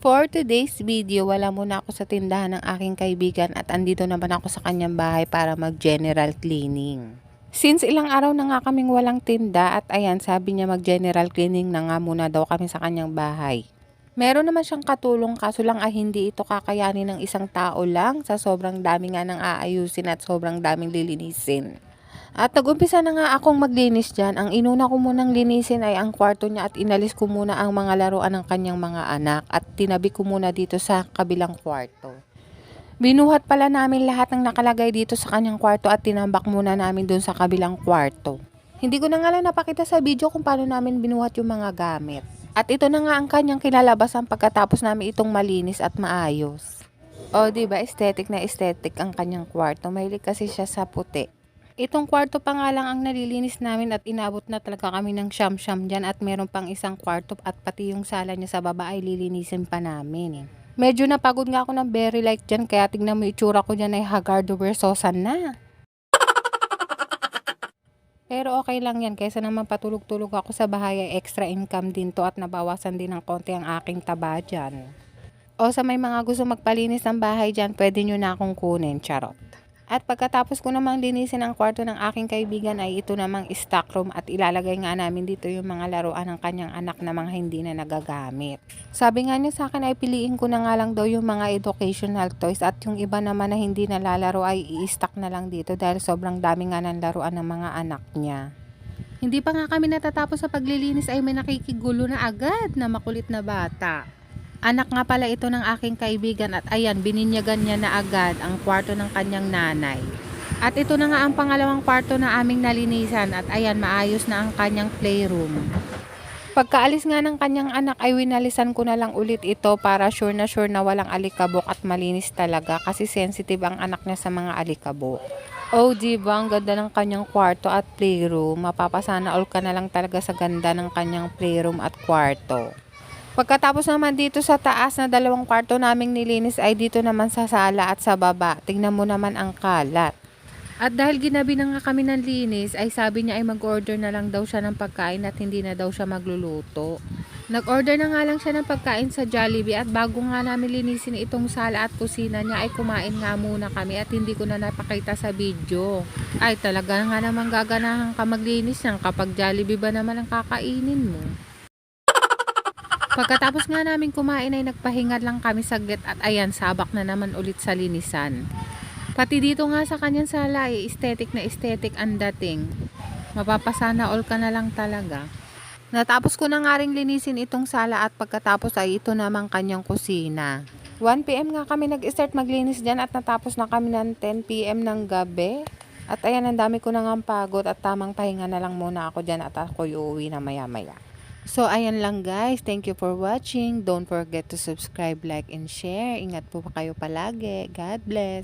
For today's video, wala muna ako sa tindahan ng aking kaibigan at andito naman ako sa kanyang bahay para mag-general cleaning. Since ilang araw na nga kaming walang tinda at ayan, sabi niya mag-general cleaning na nga muna daw kami sa kanyang bahay. Meron naman siyang katulong kaso lang ay hindi ito kakayanin ng isang tao lang sa sobrang dami nga ng aayusin at sobrang daming lilinisin. At nag-umpisa na nga akong maglinis dyan. Ang inuna ko munang linisin ay ang kwarto niya at inalis ko muna ang mga laruan ng kanyang mga anak at tinabi ko muna dito sa kabilang kwarto. Binuhat pala namin lahat ng nakalagay dito sa kanyang kwarto at tinambak muna namin dun sa kabilang kwarto. Hindi ko na nga lang napakita sa video kung paano namin binuhat yung mga gamit. At ito na nga ang kanyang kinalabasan pagkatapos namin itong malinis at maayos. O, di ba aesthetic na aesthetic ang kanyang kwarto. Mahilig kasi siya sa puti. Itong kwarto pa nga lang ang nalilinis namin at inabot na talaga kami ng siyam-siyam dyan at meron pang isang kwarto at pati yung sala niya sa baba ay lilinisin pa namin. Medyo napagod nga ako ng very light dyan kaya tignan mo itsura ko dyan ay hagardo versosan na. Pero okay lang yan kaysa naman patulog-tulog ako sa bahay ay extra income din to at nabawasan din ng konti ang aking taba dyan. O sa may mga gusto magpalinis ng bahay dyan, pwede nyo na akong kunin, charot. At pagkatapos ko namang linisin ang kwarto ng aking kaibigan ay ito namang stock room at ilalagay nga namin dito yung mga laruan ng kanyang anak na mga hindi na nagagamit. Sabi nga niya sa akin ay piliin ko na nga lang daw yung mga educational toys at yung iba naman na hindi nalalaro ay i-stock na lang dito dahil sobrang dami nga ng laruan ng mga anak niya. Hindi pa nga kami natatapos sa paglilinis ay may nakikigulo na agad na makulit na bata. Anak nga pala ito ng aking kaibigan at ayan, bininyagan niya na agad ang kwarto ng kanyang nanay. At ito na nga ang pangalawang kwarto na aming nalinisan at ayan, maayos na ang kanyang playroom. Pagkaalis nga ng kanyang anak ay winalisan ko na lang ulit ito para sure na sure na walang alikabok at malinis talaga kasi sensitive ang anak niya sa mga alikabok. Oh, di ba? Ang ganda ng kanyang kwarto at playroom. Mapapasana all ka na lang talaga sa ganda ng kanyang playroom at kwarto. Pagkatapos naman dito sa taas na dalawang kwarto naming nilinis ay dito naman sa sala at sa baba. Tingnan mo naman ang kalat. At dahil ginabi na nga kami ng linis, ay sabi niya ay mag-order na lang daw siya ng pagkain at hindi na daw siya magluluto. Nag-order na nga lang siya ng pagkain sa Jollibee at bago nga namin linisin itong sala at kusina niya ay kumain nga muna kami at hindi ko na napakita sa video. Ay talaga nga naman gaganahan ka maglinis yan kapag Jollibee ba naman ang kakainin mo. Pagkatapos nga namin kumain ay nagpahinga lang kami saglit at ayan, sabak na naman ulit sa linisan. Pati dito nga sa kanyang sala ay aesthetic na aesthetic ang dating. Mapapasana all ka na lang talaga. Natapos ko na nga rin linisin itong sala at pagkatapos ay ito namang kanyang kusina. 1pm nga kami nag-start maglinis dyan at natapos na kami ng 10pm ng gabi. At ayan, ang dami ko na nga pagod at tamang pahinga na lang muna ako dyan at ako uuwi na maya maya. So, ayan lang guys. Thank you for watching. Don't forget to subscribe, like, and share. Ingat po kayo palagi. God bless.